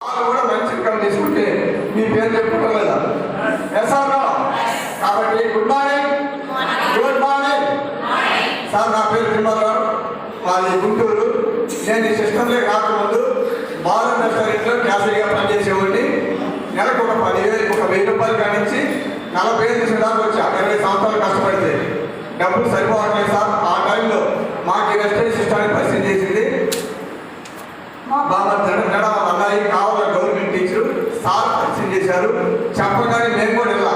వాళ్ళు కూడా మంచి ఇన్కమ్ తీసుకుంటే మీ పేరు చెప్పుకోవడం లేదా కాబట్టి good morning good morning sir నా పేరు తిమ్మల్. మాది గుంటూరు. నేను ఈ సిస్టంలో రాకముందు బాలన్ రెస్టారెంట్లో క్యాసరీగా పనిచేసేవాడిని. నెలకు ఒక పదివేలు ఒక వెయ్యి రూపాయలు కానించి నలభై ఐదు దాకా వచ్చా ఇరవై సంవత్సరాలు కష్టపడితే డబ్బులు సరిపోవట్లేదు సార్ ఆ టైంలో మాకు ఈ రెస్టారెంట్ సిస్టాన్ని పరిచయం చేసింది మా బాబా జడ జడ అన్నయ్య కావాల గవర్నమెంట్ టీచరు సార్ పరిచయం చేశారు చెప్పగానే మేము కూడా వెళ్ళా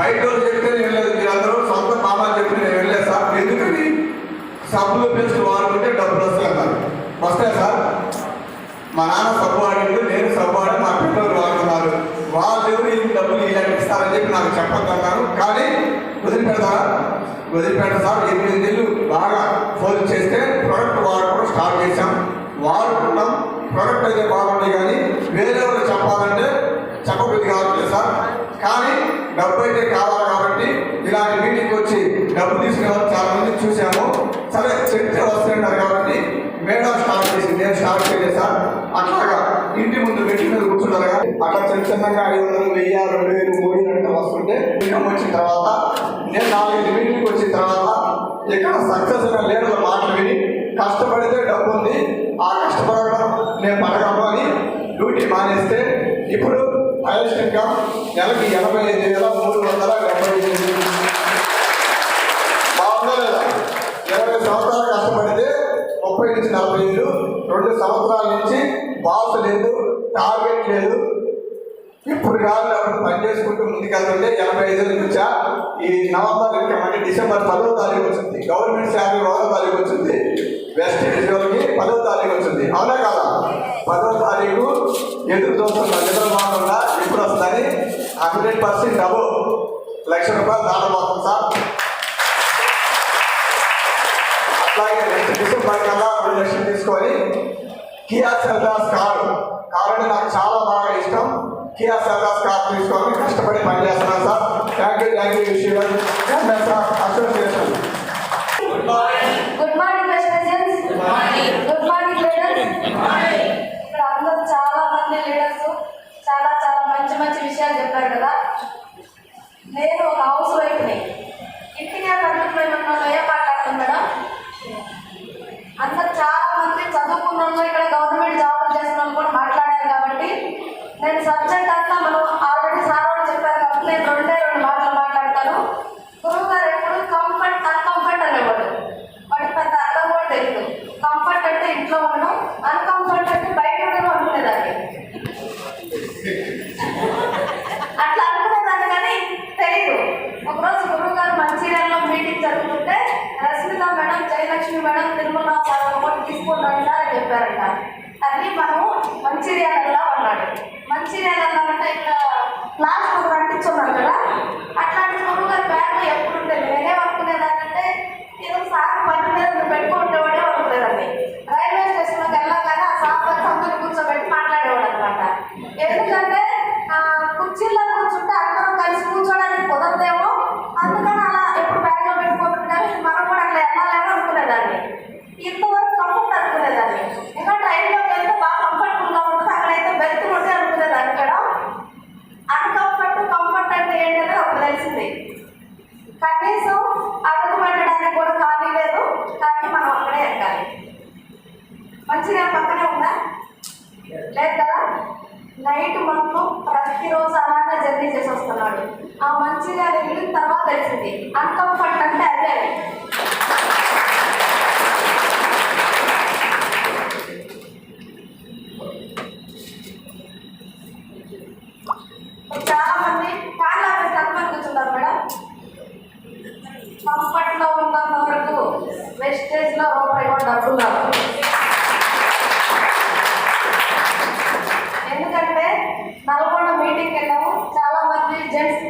బయట చెప్తే నేను మీరు మీరందరూ సొంత బాబా చెప్పి నేను వెళ్ళలేదు సార్. ఎందుకని? సబ్బులు పిలిచి వాడుకుంటే డబ్బులు వస్తాయి అన్నారు. వస్తాయి సార్? మా నాన్న సబ్బు ఆడిండు నేను సబ్బు ఆడి మా పిల్లలు వాడుతున్నారు వాళ్ళు ఎవరు ఈ డబ్బులు ఇలాంటి ఇస్తారని చెప్పి నాకు చెప్పొద్దన్నారు. కానీ వదిలిపెడతారా? వదిలిపెట్ట సార్. ఎనిమిది నెలలు బాగా ఫోన్ చేస్తే ప్రొడక్ట్ వాడడం స్టార్ట్ చేశాం. వాడుకున్నాం ప్రొడక్ట్ అయితే బాగుంటాయి కానీ వేరే వాళ్ళు చెప్పాలంటే చెప్పబుద్ధి కావట్లేదు సార్. కానీ డబ్బు అయితే కావాలి కాబట్టి ఇలాంటి మీటింగ్ వచ్చి డబ్బు తీసుకునే చాలా మంది చూసాము సరే చెప్తే వస్తున్నారు కాబట్టి మేడం స్టార్ట్ చేసి నేను స్టార్ట్ చేయలేదు సార్ అట్లాగా ఇంటి ముందు మెట్టి మీద కూర్చున్నారు కానీ అట్లా చిన్న చిన్నగా ఐదు వందలు వెయ్యి రెండు వేలు మూడు వేలు వస్తుంటే ఇన్కమ్ వచ్చిన తర్వాత నేను నాలుగైదు మీటింగ్కి వచ్చిన తర్వాత ఎక్కడ సక్సెస్ అయిన లీడర్ల మాటలు విని కష్టపడితే డబ్బు ఉంది. ఆ కష్టపడడం నేను పడగలను అని డ్యూటీ మానేస్తే ఇప్పుడు హైయెస్ట్ ఇన్కమ్ నెలకి ఎనభై ఐదు వేల మూడు వందల డెబ్బై ఎనిమిది. ఇరవై సంవత్సరాలు కష్టపడితే ముప్పై నుంచి నలభై ఏళ్ళు రెండు సంవత్సరాల నుంచి బాస్ లేదు టార్గెట్ లేదు. ఇప్పుడు కాదు అప్పుడు పని చేసుకుంటూ ముందుకెళ్తుంటే ఎనభై ఐదు నుంచా ఈ నవంబర్ అంటే డిసెంబర్ పదో తారీఖు వచ్చింది. గవర్నమెంట్ శాలరీ ఒకటో తారీఖు వచ్చింది. వెస్ట్ రిజర్వ్కి పదో తారీఖు వచ్చింది. అవునా కదా? పదో తారీఖు ఎదురు చూస్తున్న నిద్రపోకుండా ఇప్పుడు వస్తుందని హండ్రెడ్ పర్సెంట్ డబుల్. లక్ష రూపాయలు దాటబోతుంది సార్. అట్లాగే నెక్స్ట్ డిసెంబర్ కల్లా రెండు లక్షలు తీసుకొని కియా సెల్దాస్ కారు. కారు అంటే నాకు చాలా బాగా ఇష్టం. కియా సెల్దాస్ కారు తీసుకొని కష్టపడి పనిచేస్తున్నాను sir. Thank you thank you Shivan sir association నేను ఒక హౌస్ వైఫ్ని ఇంటికే పట్టుకుపోయి ఉన్న ఏం మేడం అందరు చాలా మంది చదువుకున్నాము ఇక్కడ గవర్నమెంట్ జాబ్ చేస్తున్నాం కూడా మాట్లాడారు కాబట్టి నేను సబ్జెక్ట్ అంతా మనం ఆల్రెడీ సార్ వాళ్ళు చెప్పారు కాబట్టి నేను రెండే రెండు మాటలు మాట్లాడతాను గురువు గారు ఎప్పుడు కంఫర్ట్ అన్కంఫర్ట్ అనేవాడు వాటి పెద్ద అర్థం కూడా తెలియదు కంఫర్ట్ అంటే ఇంట్లో ఉండడం అన్కంఫర్ట్ అంటే బయట ఉండడం అనుకునేదాన్ని అట్లా అనుకునేదాన్ని కానీ తెలియదు ఒకరోజు గురువు గారు మంచిర్యాలలో మీటింగ్ జరుగుతుంటే Rashmita madam Jayalakshmi madam Tirumala sir ఒకటి తీసుకున్నాడు అని చెప్పారంట. అది మనము మంచిర్యాలలో అన్నాడు మంచిర్యాలలో అంటే ఇట్లా క్లాస్ ఒకరు అంటించున్నారు కదా? అట్లాంటి గురువు గారి బ్యాగ్ ఎప్పుడు ఉండేది? నేనే అనుకునేదానంటే ఏదో సార్ మనం మంచిగా పక్కనే ఉందా? లేదు కదా? నైట్ మొత్తం ప్రతిరోజు అలాగే జర్నీ చేసి వస్తున్నాడు ఆ మంచిగా వెళ్ళిన తర్వాత తెలిసింది. అన్కంఫర్ట్ అంటే అదే చాలా మంది కాళ్ళు ఆపేసి తక్కువ కూర్చుంటారు మేడం. కంఫర్ట్లో ఉన్నంత వరకు వెస్టేజ్లో కూడా డబ్బులు రావు ఎందుకంటే నల్గొండ మీటింగ్ వెళ్ళాము. చాలా మంది జెంట్స్